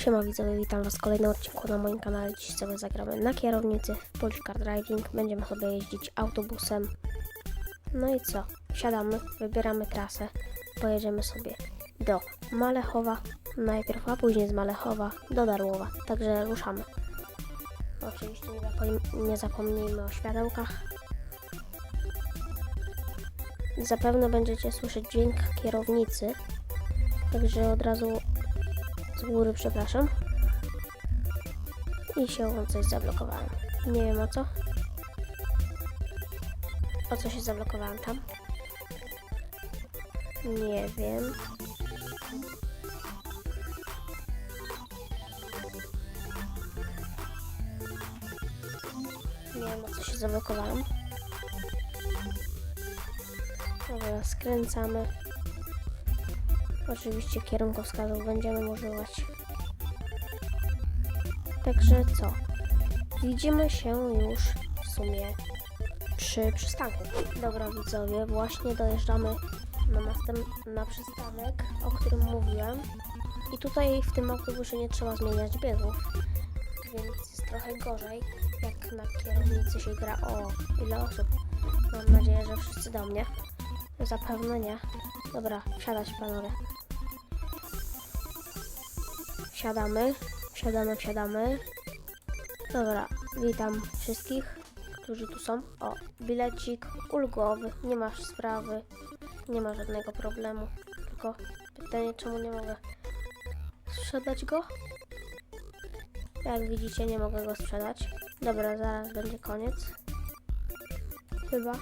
Siema widzowie, witam was w kolejnym odcinku na moim kanale. Dziś sobie zagramy na kierownicy w Polish Car Driving. Będziemy sobie jeździć autobusem. No i co? Wsiadamy, wybieramy trasę. Pojedziemy sobie do Malechowa najpierw, a później z Malechowa do Darłowa. Także ruszamy. Oczywiście nie, zapom- nie zapomnijmy o światełkach. Zapewne będziecie słyszeć dźwięk kierownicy. Także od razu z góry przepraszam. I się coś zablokowałem. Nie wiem o co. O co się zablokowałem tam? Nie wiem. Nie wiem o co się zablokowałem. Dobra, skręcamy. Oczywiście kierunkowskazów będziemy używać. Także co? Widzimy się już w sumie przy przystanku. Dobra widzowie, właśnie dojeżdżamy na, na przystanek, o którym mówiłem. I tutaj w tym autobusie nie trzeba zmieniać biegów, więc jest trochę gorzej, jak na kierownicy się gra. O, ile osób. Mam nadzieję, że wszyscy do mnie. Zapewne nie. Dobra, wsiadać panowie. Wsiadamy, wsiadamy, wsiadamy. Dobra, witam wszystkich, którzy tu są. O, bilecik ulgowy, nie masz sprawy, nie ma żadnego problemu. Tylko pytanie, czemu nie mogę sprzedać go? Jak widzicie, nie mogę go sprzedać. Dobra, zaraz będzie koniec. Chyba.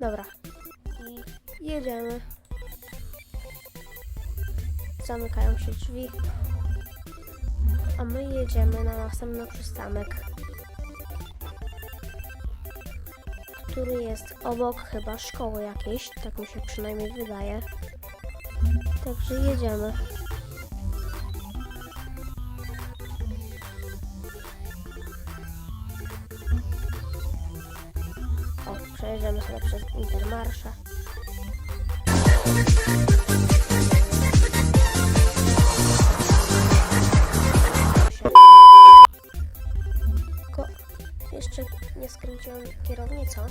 Dobra. I jedziemy. Zamykają się drzwi. A my jedziemy na następny przystanek. Który jest obok chyba szkoły jakiejś. Tak mi się przynajmniej wydaje. Także jedziemy. O, przejedziemy sobie przez Intermarsze. Skręciłem kierownicą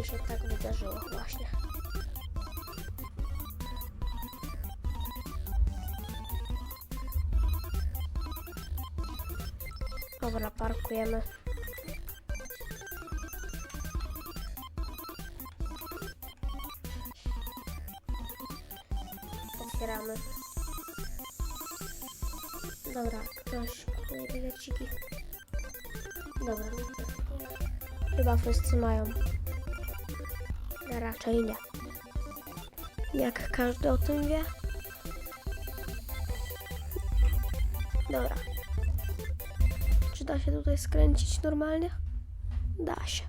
i się tak wydarzyło właśnie. Dobra, parkujemy. Otwieramy. Dobra, ktoś bileciki. Dobra. Chyba wszyscy mają. Raczej nie. Jak każdy o tym wie. Dobra. Czy da się tutaj skręcić normalnie? Da się.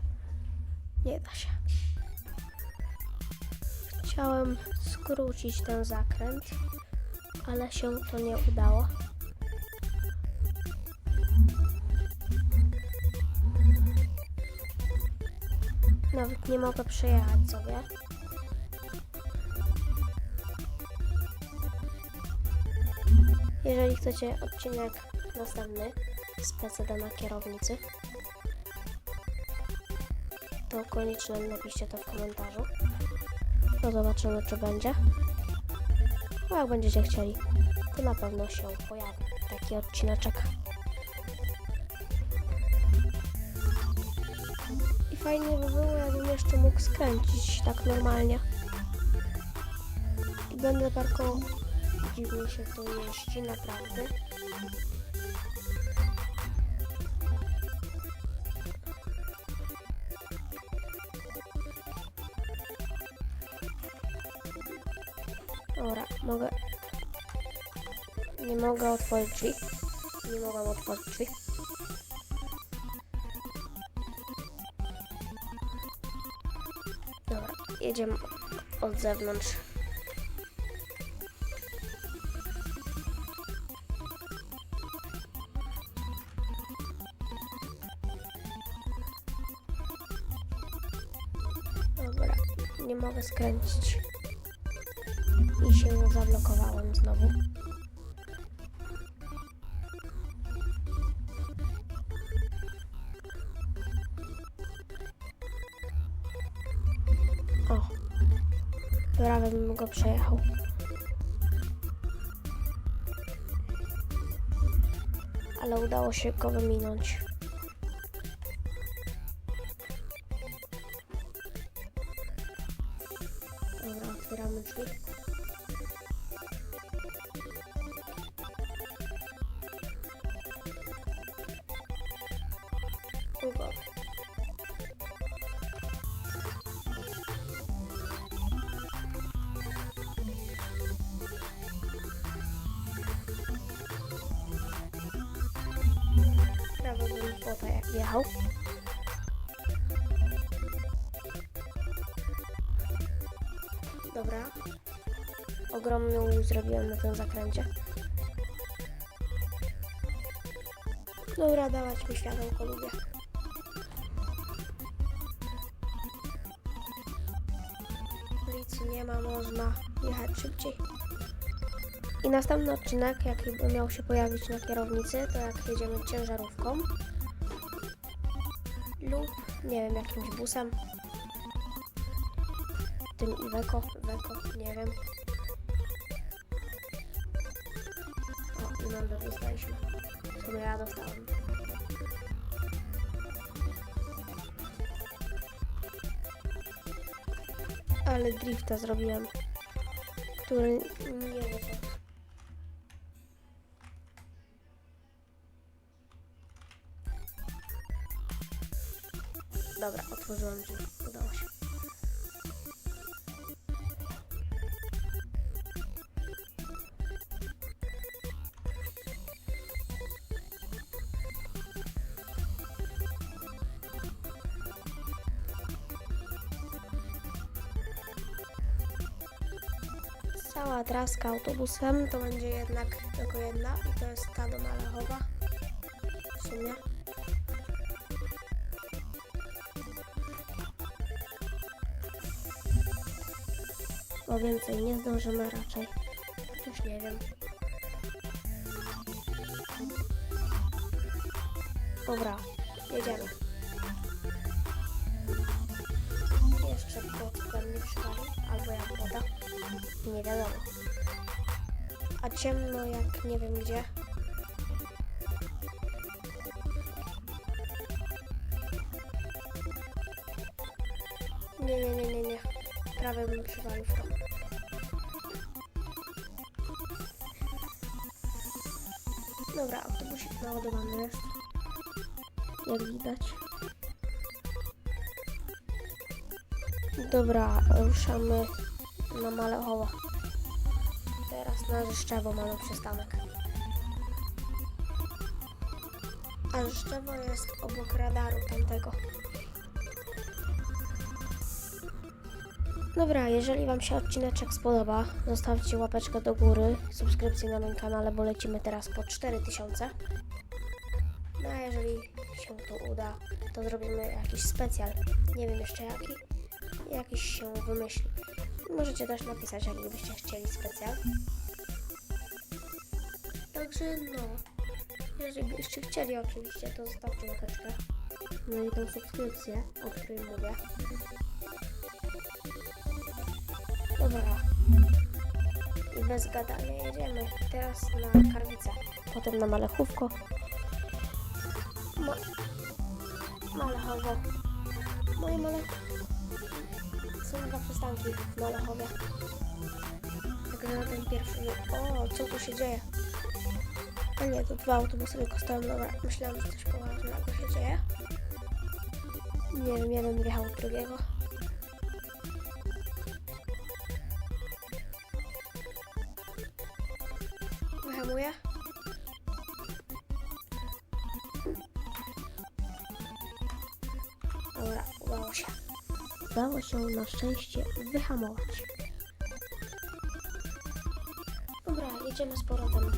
Nie da się. Chciałem skrócić ten zakręt, ale się to nie udało. Nawet nie mogę przejechać sobie. Jeżeli chcecie odcinek następny z PCD na kierownicy, to koniecznie napiszcie to w komentarzu. To zobaczymy, czy będzie. A jak będziecie chcieli, to na pewno się pojawi taki odcineczek. Fajnie by było, jakbym jeszcze mógł skręcić tak normalnie. I będę parkował. Dziwnie się tu jeździ, naprawdę. Dobra, mogę. Nie mogę otworzyć. Nie mogę otworzyć. Jedziemy od zewnątrz. Dobra, nie mogę skręcić. I się zablokowałem znowu. Prawie bym go przejechał. Ale udało się go wyminąć. Dobra, otwieramy drzwi. Wjechał. Dobra. Ogromny łuk zrobiłem na tym zakręcie. Dobra, dawać mi światełko, lubię. Policji nie ma, można jechać szybciej. I następny odcinek, jaki miał się pojawić na kierownicy, to jak jedziemy ciężarówką nie wiem, jakimś busem. Tym Iveco, Iveco, nie wiem. O, i mandat dostaliśmy. Który ja dostałem. Ale drifta zrobiłem. Który nie wiem. Otworzyłem drzwi. Udało się. Cała traska autobusem to będzie jednak tylko jedna i to jest ta do Malechowa. W sumie. Bo więcej nie zdążymy raczej. Chociaż nie wiem. Dobra, jedziemy. Jeszcze pod pewnie przywali, albo jak woda. Nie wiadomo. A ciemno jak nie wiem gdzie. Nie, nie, nie, nie, nie. Prawie bym przywalił w to. Jest. Jak widać. Dobra, ruszamy na Malechowo. Teraz na Rzeszczewo mamy przystanek. A Rzeszczewo jest obok radaru tamtego. Dobra, jeżeli Wam się odcineczek spodoba, zostawcie łapeczkę do góry, subskrypcję na moim kanale, bo lecimy teraz po 4000. No a jeżeli się to uda, to zrobimy jakiś specjal. Nie wiem jeszcze jaki. Jakiś się wymyśli. Możecie też napisać, jaki byście chcieli specjal. Także no, jeżeli byście chcieli oczywiście, to zostawcie łapeczkę. No i tą subskrypcję, o której mówię. Dobra. I bez gadania jedziemy teraz na Karwicę. Potem na Malechówko. Malechowo. Moje Malech... Są dwa przystanki w Malechowie. Tak na ten pierwszy... O, co tu się dzieje? A nie, to dwa autobusy tylko stoją. Dobra, myślałam, że coś poważnego się dzieje. Nie wiem, jeden wjechał od drugiego. Wyhamuję. na szczęście wyhamować. Dobra, jedziemy z powrotem.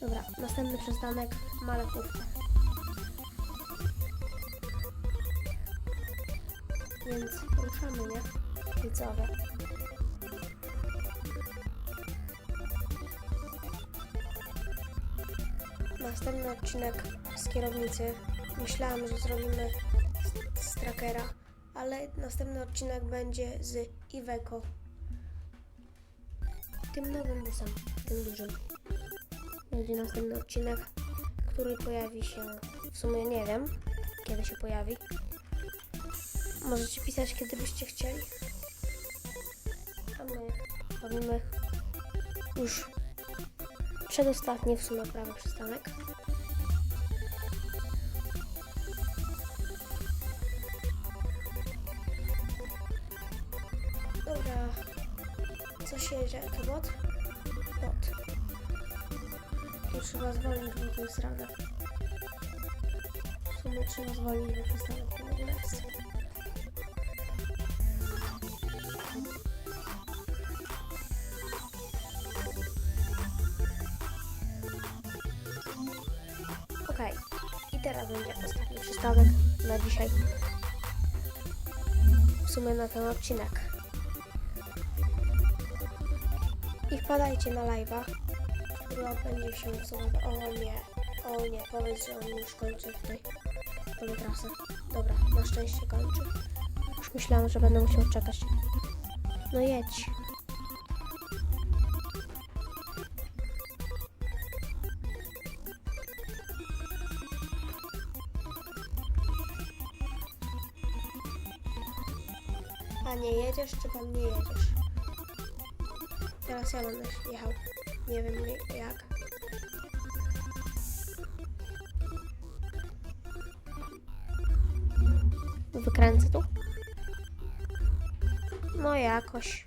Dobra, następny przystanek Malakówka. Więc ruszamy, nie? Widzowie. Następny odcinek z kierownicy. Myślałam, że zrobimy z, trackera, ale następny odcinek będzie z Iveco. Tym nowym busem, tym dużym. Będzie następny odcinek, który pojawi się, w sumie nie wiem, kiedy się pojawi. Możecie pisać, kiedy byście chcieli. A my robimy już przedostatni w sumie prawie przystanek. Bot? Bot. Tu trzeba zwolnić, jest rada. W sumie trzeba zwolnić, bo przystanek to jest. Okej, i teraz będzie ostatni przystanek na dzisiaj. W sumie na ten odcinek. I wpadajcie na live'a, który odbędzie się w. O nie, o nie, powiedz, że on już kończy tutaj tą trasę. Dobra, na szczęście kończy. Już myślałam, że będę musiał czekać. No jedź. A nie jedziesz, czy pan nie jedziesz? Teraz ja będę jechał. Nie wiem jak. Wykręcę tu. No jakoś.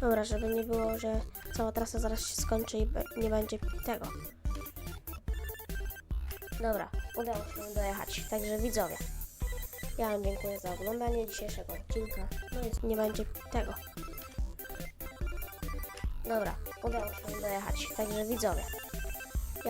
Dobra, żeby nie było, że cała trasa zaraz się skończy i nie będzie tego. Dobra, udało się dojechać. Także widzowie, ja Wam dziękuję za oglądanie dzisiejszego odcinka. No i nie będzie tego. Dobra, udało się dojechać. Także widzowie,